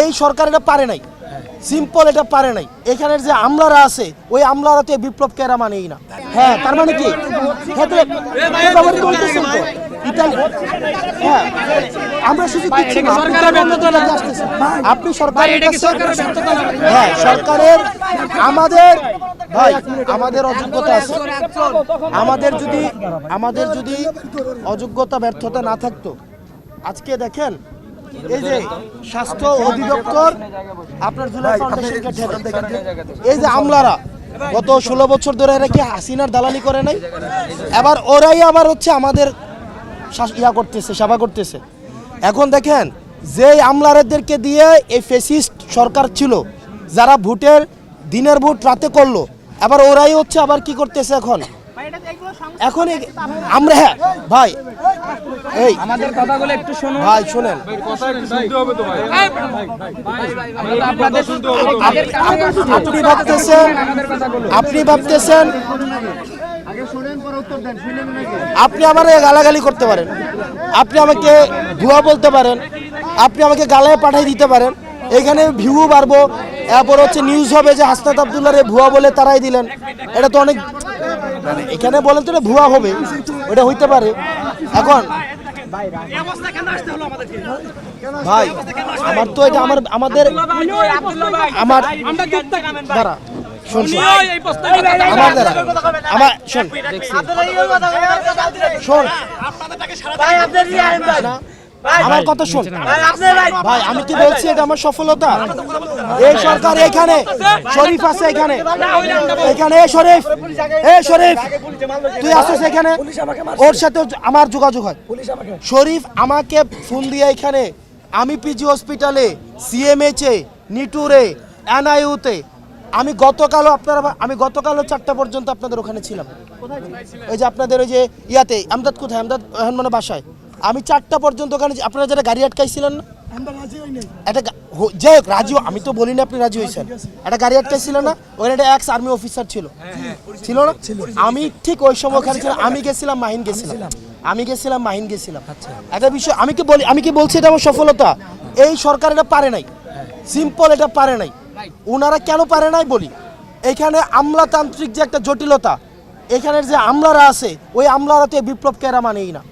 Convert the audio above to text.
এই সরকার এটা পারে নাই। সিম্পল এটা পারে নাই। এখানের যে আমলারা আছে ওই আমলারা তো এই বিপ্লবকে এরা মানেই না। হ্যাঁ তার মানে কি? হ্যাঁ, হ্যাঁ আমরা দিচ্ছি না। আপনি সরকারের হ্যাঁ সরকারের আমাদের ভাই আমাদের অযোগ্যতা আছে। আমাদের যদি আমাদের যদি অযোগ্যতা ব্যর্থতা না থাকতো আজকে দেখেন এই যে স্বাস্থ্য অধিদপ্তর আপনার জুলাই ফাউন্ডেশনকে এই যে আমলারা গত ষোলো বছর ধরে এরা কি হাসিনার দালালি করে নাই? এবার ওরাই আবার হচ্ছে আমাদের ইয়া করতেছে সেবা করতেছে। এখন দেখেন যে আমলারাদেরকে দিয়ে এই ফেসিস্ট সরকার ছিল যারা ভোটের দিনের ভোট রাতে করল আবার ওরাই হচ্ছে আবার কি করতেছে এখন? এখন আমরা হ্যাঁ ভাই এই আমাদের কথাগুলো একটু শুনুন। ভাই শোনেন। আপনাদের আপনি ভাবতেছেন আপনি ভাবতেছেন। আপনি আমার গালাগালি করতে পারেন। আপনি আমাকে ভুয়া বলতে পারেন। আপনি আমাকে গালায় পাঠিয়ে দিতে পারেন। এখানে ভিউ বাড়বো। এরপর হচ্ছে নিউজ হবে যে হাসনাত আবদুল্লাহ রে ভুয়া বলে তারাই দিলেন। এটা তো অনেক মানে এখানে বলেন তো এটা ভুয়া হবে। ওটা হইতে পারে। এখন ভাই আমার তো এটা আমার আমাদের আমার দাঁড়া শোন শোন। আমার দ্বারা আমার শোন শোন আমার কথা শোন ভাই আমি কি বলছি এটা আমার সফলতা এই সরকার এখানে, শরীফ আছে এখানে। এখানে, এ শরীফ এ শরীফ, তুই আসছিস এখানে। ওর সাথে আমার যোগাযোগ হয়। শরীফ আমাকে ফোন দিয়ে এখানে, আমি পিজি হসপিটালে সিএমএইচে নিটুরে এনআইউতে আমি গতকালও আপনারা আমি গতকালও চারটা পর্যন্ত আপনাদের ওখানে ছিলাম। ওই যে আপনাদের ওই যে ইয়াতে, আমদাদ কোথায়? আমদাদ মানে বাসায়। আমি চারটা পর্যন্ত ওখানে আপনারা যারা গাড়ি আটকাইছিলেন না? একটা যাই হোক রাজি আমি তো বলিনি আপনি রাজি হয়েছেন। একটা গাড়ি আটকাইছিল না ওখানে একটা এক্স আর্মি অফিসার ছিল। ছিল না? আমি ঠিক ওই সময় ওখানে ছিলাম। আমি গেছিলাম মাহিন গেছিলাম। আমি গেছিলাম মাহিন গেছিলাম। একটা বিষয় আমি কি বলি আমি কি বলছি এটা আমার সফলতা? এই সরকার এটা পারে নাই। সিম্পল এটা পারে নাই। ওনারা কেন পারে নাই বলি? এখানে আমলাতান্ত্রিক যে একটা জটিলতা এখানের যে আমলারা আছে ওই আমলারা তো এই বিপ্লবকে এরা মানেই না।